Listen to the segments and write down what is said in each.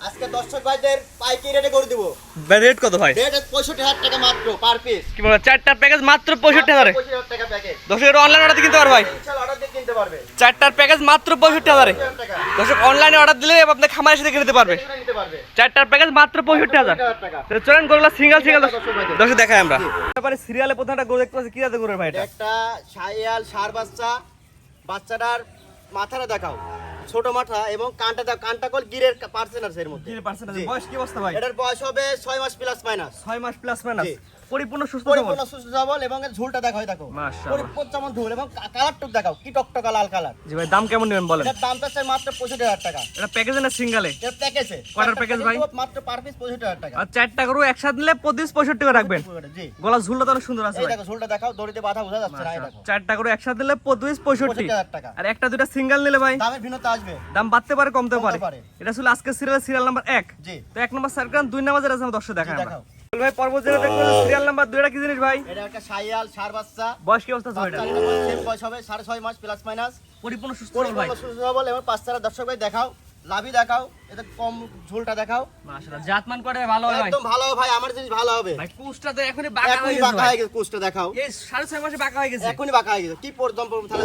আজকে দর্শক ভাইদের পাইকারি রেটে করে দিব। রেট কত ভাই? রেট পঁয়ষট্টি হাজার টাকা মাত্র পার পিস কি বলে চারটার প্যাকেজ মাত্র পঁয়ষট্টি হাজারে? টাকা প্যাকেজ দর্শক অনলাইন অর্ডার কিনতে পারবে ভাই? অর্ডার দিয়ে কিনতে পারবে। চারটার প্যাকেজ মাত্র পঁয়ষট্টি হাজারে। দর্শক অনলাইনে অর্ডার দিলে আপনার খামার এসে দেখে নিতে পারবে। চারটার প্যাকেজ মাত্র পঁয়ষট্টি হাজার। চলেন গরুগুলো সিঙ্গেল সিঙ্গেল দর্শক। দেখাই আমরা। তারপরে সিরিয়ালে প্রথমটা গরু দেখতে পাচ্ছি। কি জাতের গরু ভাই এটা? একটা সাইয়াল সার বাচ্চা। বাচ্চাটার মাথাটা দেখাও। ছোট মাথা এবং কানটা কানটা কল গিরের পার্সেন্ট আছে এর মধ্যে। গিরের পার্সেন্টেজ আছে বয়স কি অবস্থা ভাই? এটার বয়স হবে 6 মাস প্লাস মাইনাস 6 মাস প্লাস মাইনাস। পরিপূর্ণ সুস্থ পরিপূর্ণ সুস্থ সবল এবং এর ঝুলটা দেখো দেখো। পরিপূর্ণ যেমন ঝুল এবং টুক দেখাও কি টকটকা লাল কালার জি ভাই দাম কেমন নেবেন বলেন? এটার দামটা চাই মাত্র পঁয়ষট্টি হাজার টাকা। এটা প্যাকেজে না সিঙ্গেলে এর প্যাকেজে কয়টার package ভাই? মাত্র পার পিস পঁয়ষট্টি হাজার টাকা। আর চারটা একসাথে নিলে করে রাখবেন। জি। গলা ঝুলটা তো অনেক সুন্দর আছে এই দেখো ঝুলটা দেখাও দড়িতে বাধা বোঝা যাচ্ছে না দেখো। চারটা একসাথে নিলে টাকা। আর একটা দুটা সিঙ্গেল নিলে ভাই? দামের ভিন্নতা আসবে। দাম বাড়তে পারে কমতে পারে। এটা ছিল আজকে সিরিয়াল সিরিয়াল নাম্বার এক। জি। তো এক নম্বর সার্কান দুই নাম্বার যেটা আছে দেখাও। ভাই পর্বত যেটা দেখতে সিরিয়াল নাম্বার দুইটা কি জিনিস ভাই? এটা একটা সাইয়াল সার বাচ্চা। বয়স কি অবস্থা আছে এটা? এটা বয়স হবে সাড়ে ছয় মাস প্লাস মাইনাস পরিপূর্ণ সুস্থ সবল ভাই। সুস্থ সবল এবং পাঁচ তারা দর্শক ভাই দেখাও লাভি দেখাও এটা কম ঝুলটা দেখাও। মাশাআল্লাহ জাতমান করে ভালো হয় একদম ভালো ভাই আমার জিনিস ভালো হবে। ভাই কুচটা তো এখনই বাঁকা হয়ে গেছে বাঁকা হয়ে গেছে কোচটা দেখাও। এই সাড়ে ছয় মাসে বাঁকা হয়ে গেছে। এখনই বাঁকা হয়ে গেছে কি পর্যন্ত তাহলে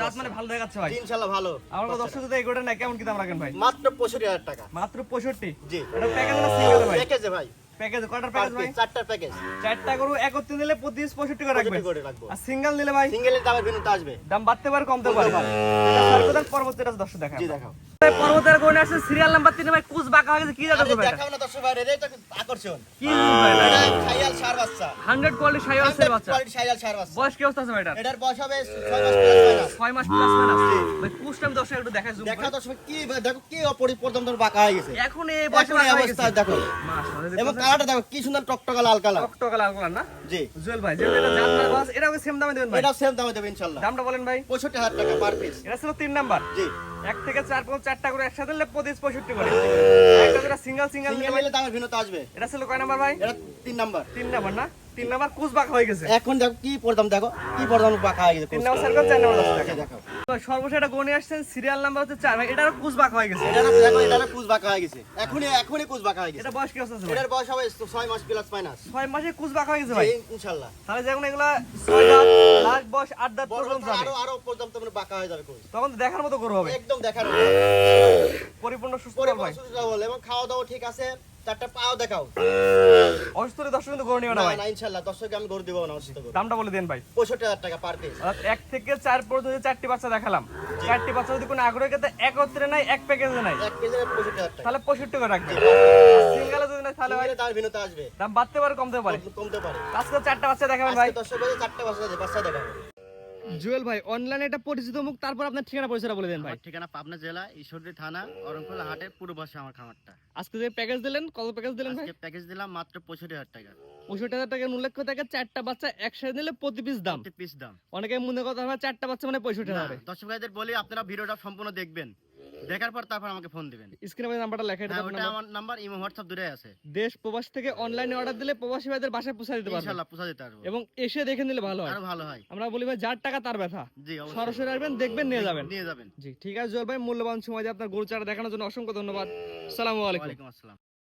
জাত মানে ভালো দেখাচ্ছে ভাই। ইনশাল্লাহ ভালো। আমার দর্শক যদি এগোটা না কেমন কি দাম রাখেন ভাই? মাত্র পঁয়ষট্টি হাজার টাকা। মাত্র পঁয়ষট্টি? জি। এটা প্যাকেজ না সিঙ্গেল ভাই? প্যাকেজে ভাই। প্যাকেজ কটার প্যাকেজ ভাই? চারটার প্যাকেজ চারটা গরু একত্রে নিলে পঁচিশ পঁয়ষট্টি টাকা রাখবেন পঁয়ষট্টি আর সিঙ্গেল নিলে ভাই? সিঙ্গেলের দামের ভিন্নতা আসবে। দাম বাড়তে পারে কমতে পারে। সর্বদার পর্বতের আছে দর্শক দেখা জি দেখাও। পর্বতের গরু আসছে সিরিয়াল নাম্বার তিন ভাই কুচ বাঁকা হয়ে গেছে কি? দেখাও না দর্শক এটাই তো আকর্ষণ। কি এটা? এটা সার বাচ্চা। হান্ড্রেড কোয়ালিটি সাইওয়াল সেল বাচ্চা। কোয়ালিটি সাইয়াল সার বাচ্চা। বয়স কি অবস্থা আছে এটা এটার? বয়স হবে ছয় মাস প্লাস মাইনাস ছয় মাস প্লাস মাইনাস ভাই কুচটা দর্শক একটু দেখাই জুম দেখা দর্শক কি দেখো কি অপরিপর্যন্ত বাঁকা হয়ে গেছে। এখন এই বয়সে এখন এই বাঁকা অবস্থা দেখো। এবং কালারটা দেখো কি সুন্দর টকটকা লাল কালার টকটকা লাল কালার না? জি। জুয়েল ভাই যেটা এটা বাস এটাও সেম দামে দেবেন ভাই? এটাও সেম দামে দেবে ইনশাল্লাহ দামটা বলেন ভাই। পঁয়ষট্টি হাজার টাকা পার পিস এটা ছিল তিন নাম্বার। জি। এক থেকে চার পর্যন্ত চারটা করে একসাথে পঁচিশ পঁয়ষট্টি করে। সিঙ্গেল সিঙ্গেল নিলে দামের ভিন্নতা আসবে। এটা ছিল কয় নাম্বার ভাই? এটা তিন নাম্বার। তিন নাম্বার না? তিন নাম্বার কুচ বাঁকা হয়ে গেছে। এখন দেখো কি পড়তাম দেখো কি পড়তাম বাঁকা হয়ে গেছে তিন নাম্বার সার্কেল চার নাম্বার দেখো। সর্বশেষ এটা আসছেন সিরিয়াল নাম্বার হচ্ছে চার। ভাই এটারও কুচ বাঁকা হয়ে গেছে। এটা দেখো এটা না কুচ বাঁকা হয়ে গেছে। এখনই এখনই কুচ বাঁকা হয়ে গেছে। এটা বয়স কি আছে? এটার বয়স হবে ছয় মাস প্লাস মাইনাস ছয় মাসে কুচ বাঁকা হয়ে গেছে ভাই। ইনশাল্লাহ তাহলে যখন এগুলা ছয় দাঁত লাখ বয়স আট দাঁত পর্যন্ত যাবে আরও আরও পর্যন্ত মানে বাঁকা হয়ে যাবে কুচ। তখন তো দেখার মতো গরু হবে। একদম দেখার পরিপূর্ণ সুস্থ হবে এবং খাওয়া দাওয়া ঠিক আছে। চারটা পাও দেখাও। অসুস্থ দর্শক কিন্তু গরু নিবে না ভাই। না ইনশাল্লাহ দর্শককে আমি করে দিব না অসুস্থ দামটা বলে দেন ভাই। পঁয়ষট্টি হাজার টাকা পার পিস এক থেকে চার পর্যন্ত চারটি বাচ্চা দেখালাম চারটি বাচ্চা যদি কোনো আগ্রহী ক্ষেত্রে একত্রে নাই এক প্যাকেজে নাই। এক কেজি পঁয়ষট্টি হাজার টাকা। তাহলে পঁয়ষট্টি করে রাখবে সিঙ্গেলে যদি না তাহলে ভাই তার ভিন্নতা আসবে। দাম বাড়তে পারে কমতে পারে। কমতে পারে। আজকে চারটা বাচ্চা দেখাবেন ভাই। দর্শক চারটে বাচ্চা বাচ্চা দেখাবো। জুয়েল ভাই অনলাইনে এটা পরিচিত মুখ তারপর আপনার ঠিকানা পরিচয়টা বলে দেন ভাই। ঠিকানা পাবনা জেলা ঈশ্বরদী থানা অরঙ্কুল হাটের পূর্ব পাশে আমার খামারটা। আজকে যে প্যাকেজ দিলেন কত প্যাকেজ দিলেন ভাই? আজকে প্যাকেজ দিলাম মাত্র পঁয়ষট্টি হাজার টাকা। পঁয়ষট্টি হাজার টাকার উল্লেখ থাকে চারটা বাচ্চা একসাথে নিলে প্রতি পিস দাম। প্রতি পিস দাম। অনেকে মনে কথা হয় চারটা বাচ্চা মানে পঁয়ষট্টি হাজার। দর্শক ভাইদের বলি আপনারা ভিডিওটা সম্পূর্ণ দেখবেন। দেখার পর তারপর আমাকে ফোন দিবেন। স্ক্রিনে ভাই নাম্বারটা লেখা এটা ওটা আমার নাম্বার ইমো হোয়াটসঅ্যাপ দুটোই আছে। দেশ প্রবাস থেকে অনলাইনে অর্ডার দিলে প্রবাসী ভাইদের বাসায় পৌঁছে দিতে ইনশাআল্লাহ পৌঁছে দিতে পারব। এবং এসে দেখে নিলে ভালো হয়। আরও ভালো হয়। আমরা বলি ভাই যার টাকা তার ব্যথা। জি সরাসরি আসবেন দেখবেন নিয়ে যাবেন। নিয়ে যাবেন। জি ঠিক আছে জল ভাই মূল্যবান সময় দিয়ে আপনার গরু চারা দেখানোর জন্য অসংখ্য ধন্যবাদ। আসসালামু আলাইকুম। ওয়ালাইকুম আসসালাম।